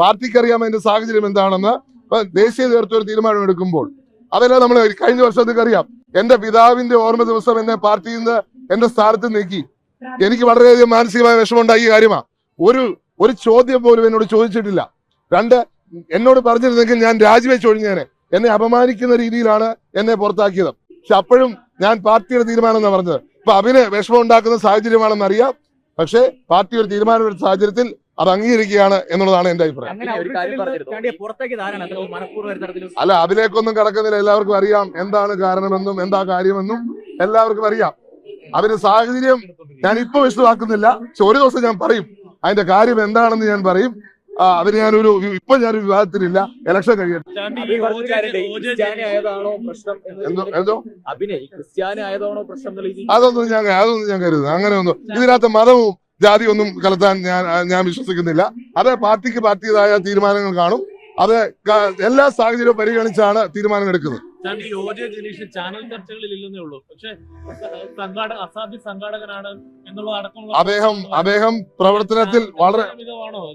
പാർട്ടിക്ക് അറിയാം അതിന്റെ സാഹചര്യം എന്താണെന്ന് ദേശീയ നേതൃത്വം ഒരു തീരുമാനം എടുക്കുമ്പോൾ. അതെല്ലാം നമ്മൾ കഴിഞ്ഞ വർഷത്തേക്ക് അറിയാം. എന്റെ പിതാവിന്റെ ഓർമ്മ ദിവസം എന്നെ പാർട്ടിയിൽ നിന്ന് എന്റെ സ്ഥാനത്ത് നീക്കി. എനിക്ക് വളരെയധികം മാനസികമായ വിഷമമുണ്ടായി കാര്യമാ. ഒരു ഒരു ചോദ്യം പോലും എന്നോട് ചോദിച്ചിട്ടില്ല. രണ്ട് എന്നോട് പറഞ്ഞിരുന്നെങ്കിൽ ഞാൻ രാജിവെച്ച് ഒഴിഞ്ഞേനെ. എന്നെ അപമാനിക്കുന്ന രീതിയിലാണ് എന്നെ പുറത്താക്കിയത്. പക്ഷെ അപ്പോഴും ഞാൻ പാർട്ടിയുടെ തീരുമാനം എന്നാണ് പറഞ്ഞത്. അപ്പൊ അവന് വിഷമം ഉണ്ടാക്കുന്ന സാഹചര്യമാണെന്ന് അറിയാം പക്ഷേ പാർട്ടി ഒരു തീരുമാനമെടുത്ത സാഹചര്യത്തിൽ അത് അംഗീകരിക്കുകയാണ് എന്നുള്ളതാണ് എന്റെ അഭിപ്രായം. അല്ല അതിലേക്കൊന്നും കടക്കുന്നില്ല. എല്ലാവർക്കും അറിയാം എന്താണ് കാരണമെന്നും എന്താ കാര്യമെന്നും എല്ലാവർക്കും അറിയാം. അതിന് സാഹചര്യം ഞാൻ ഇപ്പൊ വിശദമാക്കുന്നില്ല. പക്ഷെ ഒരു ദിവസം ഞാൻ പറയും. അതിന്റെ കാര്യം എന്താണെന്ന് ഞാൻ പറയും. അതിന് ഞാനൊരു ഇപ്പൊ ഞാനൊരു വിവാദത്തിലില്ല. ഇലക്ഷൻ കഴിയട്ടെ. അതൊന്നും ഞാൻ അതൊന്നും ഞാൻ കരുതുന്നു അങ്ങനെ ഒന്നും ഇതിനകത്ത് മതവും ജാതിയും ഒന്നും കലർത്താൻ ഞാൻ ഞാൻ വിശ്വസിക്കുന്നില്ല. അത് പാർട്ടിക്ക് പാർട്ടിയതായ തീരുമാനങ്ങൾ കാണും. അത് എല്ലാ സാഹചര്യവും പരിഗണിച്ചാണ് തീരുമാനം എടുക്കുന്നത്. അദ്ദേഹം അദ്ദേഹം പ്രവർത്തനത്തിൽ വളരെ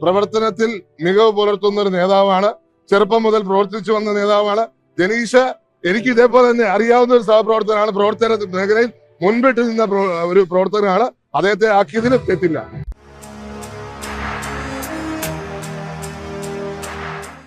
പ്രവർത്തനത്തിൽ മികവ് പുലർത്തുന്ന ഒരു നേതാവാണ്. ചെറുപ്പം മുതൽ പ്രവർത്തിച്ചു വന്ന നേതാവാണ്. ജനീഷ് എനിക്ക് ഇതേപോലെ തന്നെ അറിയാവുന്ന ഒരു സഹപ്രവർത്തകനാണ്. പ്രവർത്തന മേഖലയിൽ മുൻപിട്ട് നിന്ന ഒരു പ്രവർത്തകനാണ്. അദ്ദേഹത്തെ ആക്കിയതിന് തെറ്റില്ല.